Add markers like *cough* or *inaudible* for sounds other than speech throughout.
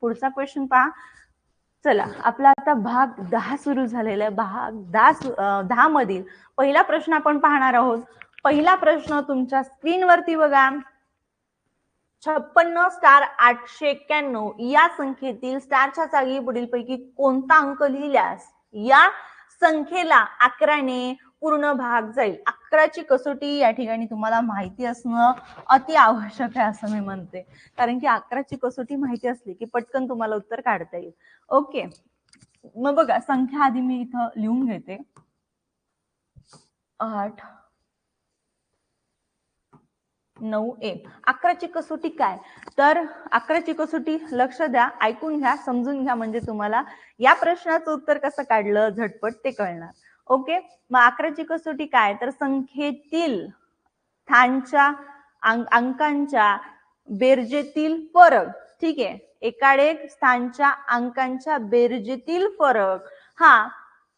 पुढचा क्वेश्चन पहा. चला आपला आता भाग दहा सुरू झालेला आहे. भाग दहा दहा मधील पहिला प्रश्न आपण पाहणार आहोत. पहिला प्रश्न तुमच्या स्क्रीनवरती बघा. छप्पन्न स्टार आठशे एक्क्याण्णव या संख्येतील स्टारच्या जागी पुढीलपैकी कोणता अंक लिहिल्यास या संख्येला अकराने पूर्ण भाग जाईल. अकराची कसोटी या ठिकाणी तुम्हाला माहिती असणं अति आवश्यक आहे असं मी म्हणते. कारण की अकराची कसोटी माहिती असली की पटकन तुम्हाला उत्तर काढता येईल. ओके. मग बघा संख्या आधी मी इथं लिहून घेते. आठ नऊ ए अकराची कसोटी काय? तर अकराची कसोटी लक्ष द्या ऐकून घ्या समजून घ्या. म्हणजे तुम्हाला या प्रश्नाचं उत्तर कसं काढलं झटपट ते कळणार. ओके? मग अकराची कसोटी काय? तर संख्येतील स्थानच्या अंकांच्या बेरजेतील फरक. ठीक आहे? एकाडेक स्थानच्या अंकांच्या बेरजेतील फरक. हा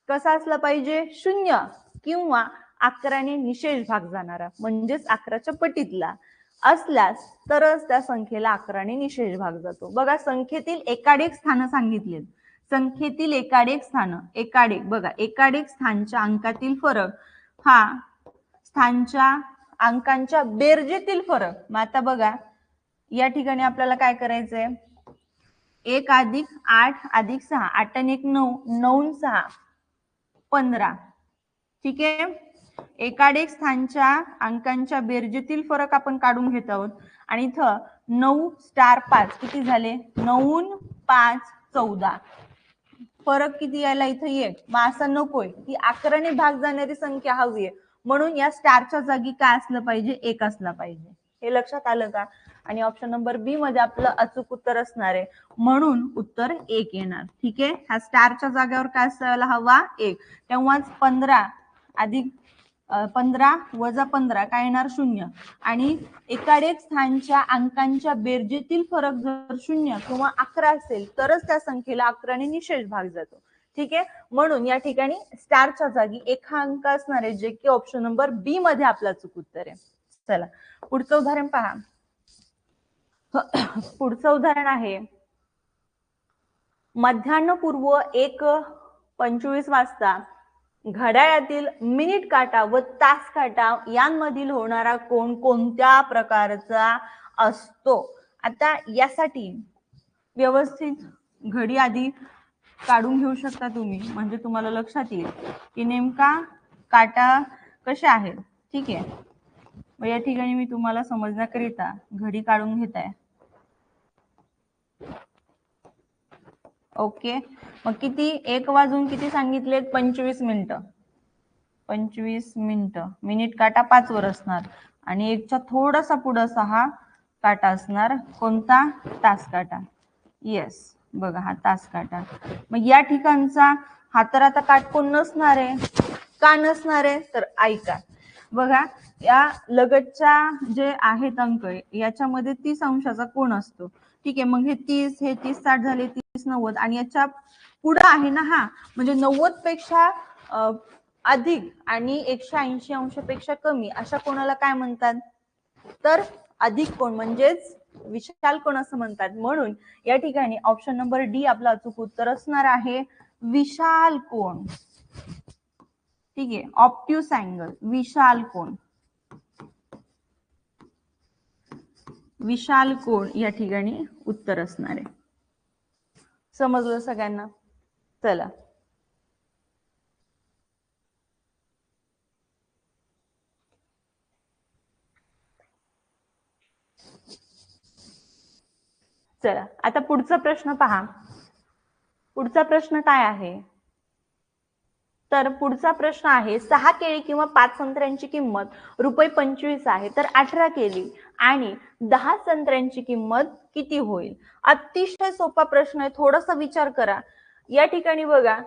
कसा असला पाहिजे? शून्य किंवा अकराने निशेष भाग जाणारा. म्हणजेच अकराच्या पटीतला. असल्यास तरच त्या संख्येला अकराने निशेष भाग जातो. बघा संख्येतील एकाडेक स्थानं सांगितलीत. संख्येतील एकाडेक स्थान एकाडेक बघा एकाडेक स्थानच्या अंकातील फरक हा स्थानच्या अंकांच्या बेरजेतील फरक. मग आता बघा या ठिकाणी आपल्याला काय करायचंय? एक अधिक आठ अधिक सहा आठ आणि एक नऊ नऊ सहा पंधरा. ठीक आहे? एकाडेक स्थानच्या अंकांच्या बेरजेतील फरक आपण काढून घेत आहोत. आणि इथं नऊ स्टार पाच किती झाले? नऊ पाच चौदा. फरक किती यायला इथं ये? मग असं नकोय. ती अकराने भाग जाणारी संख्या हवी आहे. म्हणून या स्टारच्या जागी काय असलं पाहिजे? एक असला पाहिजे. हे लक्षात आलं का? आणि ऑप्शन नंबर बी मध्ये आपलं अचूक उत्तर असणार आहे. म्हणून उत्तर एक येणार. ठीक आहे? ह्या स्टारच्या जागेवर काय असायला हवा? एक. तेव्हाच पंधरा अधिक पंधरा वजा पंधरा काय येणार? शून्य. आणि एकाडेक स्थानच्या अंकांच्या बेरजेतील फरक जर शून्य किंवा अकरा असेल तरच त्या संख्येला अकराने निशेष भाग जातो. ठीक आहे? म्हणून या ठिकाणी स्टारच्या जागी एक हा अंक असणार आहे जे की ऑप्शन नंबर बी मध्ये आपला चूक उत्तर आहे. चला पुढचं उदाहरण पहा. *coughs* पुढचं उदाहरण आहे. मध्यान्हपूर्व एक पंचवीस वाजता घड्याळातील मिनिट काटा व तास काटा यांमधील होणारा कोण कोणत्या प्रकारचा असतो? आता यासाठी व्यवस्थित घडी आधी काढून घेऊ शकता तुम्ही. म्हणजे तुम्हाला लक्षात येईल की नेमका काटा कशा आहेत. ठीक आहे. मग या ठिकाणी मी तुम्हाला समजण्याकरिता घडी काढून घेत आहे. ओके. मग किती एक वाजून किती सांगितलेत? पंचवीस मिनिटं. पंचवीस मिनिटं. मिनिट काटा पाच वर असणार. आणि एकच्या थोडासा पुढं हा काटा असणार. कोणता? तास काटा. येस बघा हा तास काटा. मग या ठिकाणचा हा तर आता काटकोण नसणार आहे? का नसणार आहे? तर ऐका बघा या लगतच्या जे आहेत अंक याच्यामध्ये तीस अंशाचा कोण असतो. ठीक आहे मग हे तीस हे तीस साठ झाले नव्वद आणि याच्या पुढं आहे ना हा म्हणजे नव्वदपेक्षा अधिक आणि एकशे ऐंशी अंशापेक्षा कमी अशा कोणाला काय म्हणतात? तर अधिक कोण म्हणजेच विशाल कोण असं म्हणतात. म्हणून या ठिकाणी ऑप्शन नंबर डी आपला अचूक उत्तर असणार आहे विशाल कोण? ठीक आहे ऑप्ट्यूस अँगल विशाल कोण? विशाल कोण या ठिकाणी उत्तर असणार आहे. समजलं सगळ्यांना. चला. चला. आता पुढचा प्रश्न पहा. पुढचा प्रश्न काय आहे? तर पुढचा प्रश्न आहे सहा केळी किंवा पाच संत्र्यांची किंमत रुपये पंचवीस आहे तर अठरा केळी आणि दहा संत्र्यांची किंमत किती होईल? अतिशय सोपा प्रश्न आहे थोडासा विचार करा. या ठिकाणी बघा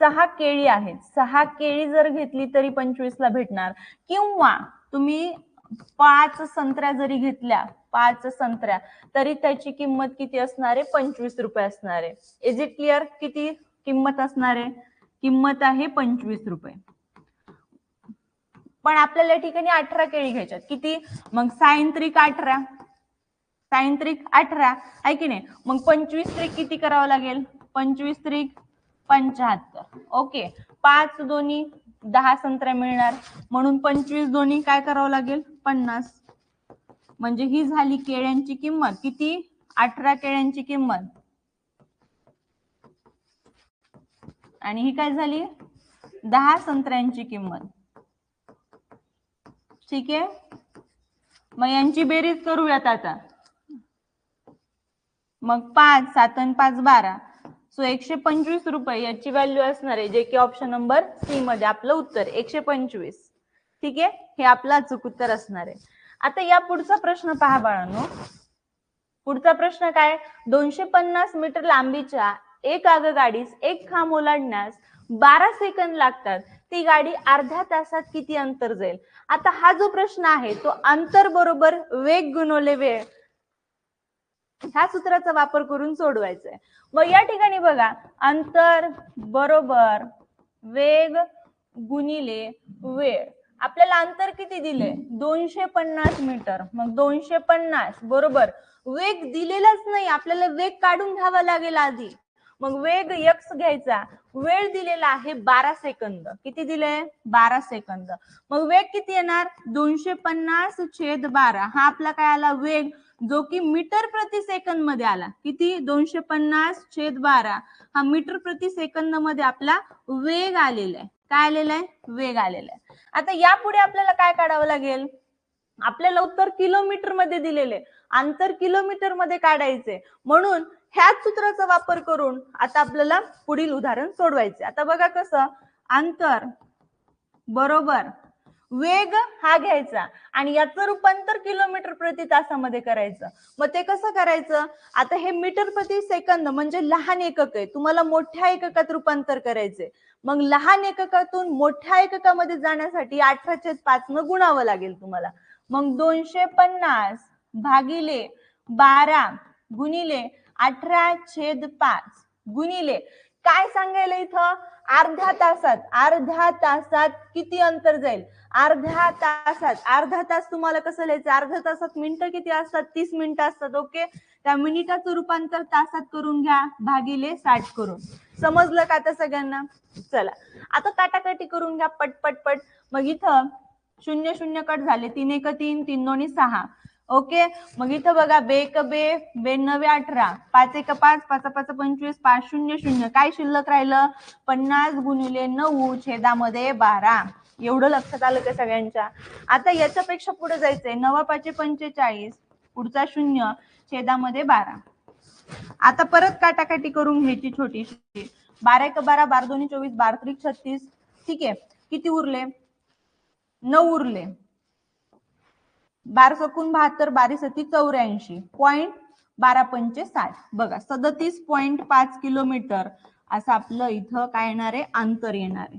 सहा केळी आहेत. सहा केळी जर घेतली तरी पंचवीस ला भेटणार. किंवा तुम्ही पाच संत्र्या जरी घेतल्या पाच संत्र्या तरी त्याची किंमत किती असणार आहे? पंचवीस रुपये असणार आहे. इज इट क्लिअर किती किंमत असणार आहे? किंमत आहे पंचवीस रुपये. पण आपल्याला या ठिकाणी अठरा केळी घ्यायच्यात. किती? मग सायंत्रिक अठरा. सायंत्रिक अठरा. आहे की नाही? मग पंचवीस त्रिक किती करावं लागेल? पंचवीस त्रिक पंच्याहत्तर. ओके. पाच दोन्ही दहा संत्र्या मिळणार. म्हणून पंचवीस दोन्ही काय करावं लागेल? पन्नास. म्हणजे ही झाली केळ्यांची किंमत. किती? अठरा केळ्यांची किंमत. आणि ही काय झाली? दहा संत्र्यांची किंमत. ठीक आहे? मग यांची बेरीज करूयात आता. मग पाच सात आणि पाच बारा. सो एकशे पंचवीस रुपये याची व्हॅल्यू असणार आहे जे की ऑप्शन नंबर सी मध्ये आपलं उत्तर एकशे पंचवीस. ठीक आहे? हे आपलं अचूक उत्तर असणार आहे. आता या पुढचा प्रश्न पहा बाळांनो. पुढचा प्रश्न काय? दोनशे पन्नास मीटर लांबीच्या एक आगगाडीस एक खांब ओलांडण्यास बारा सेकंद लागतात. ती गाडी अर्ध्या तासात किती अंतर जाईल? आता हा जो प्रश्न आहे तो अंतर बरोबर वेग गुणवले वेळ. ह्या सूत्राचा वापर करून सोडवायचा आहे मग या ठिकाणी बघा अंतर बरोबर वेग गुणिले वेळ. आपल्याला अंतर किती दिले दोनशे पन्नास मीटर. मग दोनशे पन्नास बरोबर वेग दिलेलाच नाही. आपल्याला वेग काढून घ्यावा लागेल आधी. मग वेग यक्स घ्यायचा. वेळ दिलेला आहे बारा सेकंद. किती दिले बारा सेकंद. मग वेग किती येणार? दोनशे पन्नास छेद बारा. हा आपला काय आला? वेग. जो की मीटर प्रति सेकंदमध्ये आला. किती? दोनशे पन्नास छेद बारा. हा मीटर प्रति सेकंदमध्ये आपला वेग आलेला आहे. काय आलेला आहे? वेग आलेला आहे. आता यापुढे आपल्याला काय काढावं लागेल? आपल्याला उत्तर किलोमीटरमध्ये दिलेले अंतर किलोमीटरमध्ये काढायचे म्हणून ह्याच सूत्राचा वापर करून आता आपल्याला पुढील उदाहरण सोडवायचे. आता बघा कसं अंतर बरोबर वेग हा घ्यायचा आणि याचं रूपांतर किलोमीटर प्रति तासामध्ये करायचं. मग ते कसं करायचं? आता हे मीटर प्रति सेकंद म्हणजे लहान एकक आहे. तुम्हाला मोठ्या एककात रूपांतर करायचे मग लहान एककातून मोठ्या एककामध्ये जाण्यासाठी अठरा छेद पाच न गुणावं लागेल तुम्हाला. मग दोनशे पन्नास भागिले बारा गुणिले अठरा छेद पाच गुणिले. काय सांगायला इथं? अर्ध्या तासात अर्ध्या तासात किती अंतर जाईल? अर्ध्या तासात अर्धा तास तुम्हाला कसं लिहायचं? अर्ध्या तासात मिनिटं किती असतात? तीस मिनिटं असतात ओके? त्या मिनिटाचं रूपांतर तासात करून घ्या भागिले साठ करून. समजलं का आता सगळ्यांना? चला. आता काटाकाटी करून घ्या पट पट पट. मग इथं शून्य शून्य कट झाले. तीन एक तीन तीन दोन्ही सहा. ओके? मग इथं बघा बे क बे बे नवे अठरा पाच एक पाच पाच पाच पंचवीस पाच शून्य शून्य. काय शिल्लक राहिलं? पन्नास गुणिले नऊ छेदामध्ये बारा. एवढं लक्षात आलं का सगळ्यांच्या? आता याच्यापेक्षा पुढे जायचंय. नवा पाचशे पंचेचाळीस पुढचा शून्य छेदामध्ये बारा. आता परत काटाकाटी करून घ्यायची छोटीशी. बारा एक बारा बारा दोन्ही चोवीस बारा त्रिक छत्तीस. ठीक आहे. किती उरले? नऊ उरले. बार सकून बहात्तर बारीस सती चौऱ्याऐंशी. पॉईंट बारा पंचे साठ. बघा सदतीस पॉईंट पाच किलोमीटर असं आपलं इथं काय येणार आहे? अंतर येणार आहे.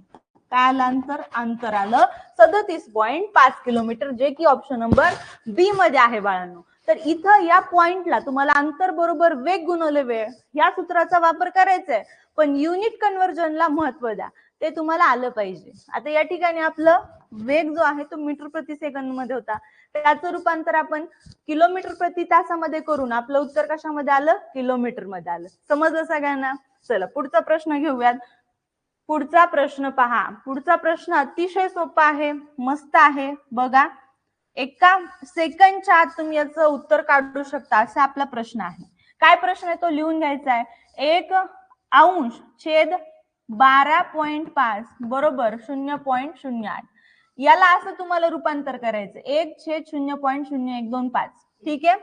काय आलं अंतर? अंतर आलं सदतीस पॉईंट पाच किलोमीटर जे की ऑप्शन नंबर बी मध्ये आहे बाळांनो. तर इथं या पॉइंटला तुम्हाला अंतर बरोबर वेग गुणवले वेळ या सूत्राचा वापर करायचा आहे पण युनिट कन्व्हर्जनला महत्त्व द्या. ते तुम्हाला आलं पाहिजे. आता या ठिकाणी आपलं वेग जो आहे तो मीटर प्रति सेकंदमध्ये होता. त्याचं रूपांतर आपण किलोमीटर प्रति तासामध्ये करून आपलं उत्तर कशामध्ये आलं? किलोमीटरमध्ये आलं. समजलं सगळ्यांना? चला पुढचा प्रश्न घेऊयात. पुढचा प्रश्न पहा. पुढचा प्रश्न अतिशय सोपा आहे मस्त आहे. बघा एका सेकंडच्या आत तुम्ही याचं उत्तर काढू शकता असा आपला प्रश्न आहे. काय प्रश्न आहे? तो लिहून घ्यायचा आहे. एक अंश छेद बारा पॉइंट पाच बरोबर शून्य पॉइंट शून्य आठ. याला असं तुम्हाला रूपांतर करायचं. एक छेद शून्य पॉईंट शून्य एक दोन पाच. ठीक आहे?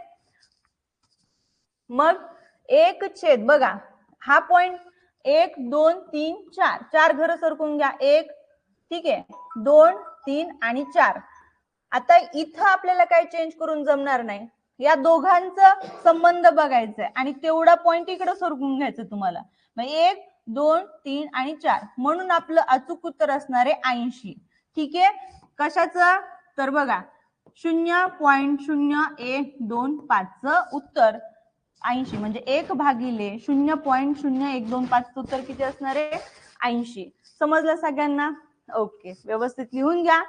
मग एक छेद. बघा हा पॉइंट एक दोन तीन चार. चार घर सरकून घ्या. एक ठीक आहे? दोन तीन आणि चार. आता इथं आपल्याला काय चेंज करून जमणार नाही. या दोघांचा संबंध बघायचा आहे आणि तेवढा पॉइंट इकडे सरकून घ्यायचं तुम्हाला. मग एक दोन तीन आणि चार. म्हणून आपलं अचूक उत्तर असणार आहे ऐंशी. ठीक आहे? कशाचं? तर बघा शून्य पॉइंट शून्य एक दोन पाच उत्तर ऐंशी म्हणजे एक भागिले शून्य पॉइंट शून्य एक दोन पाच उत्तर किती असणार आहे? ऐंशी. समजलं सगळ्यांना? ओके व्यवस्थित लिहून घ्या.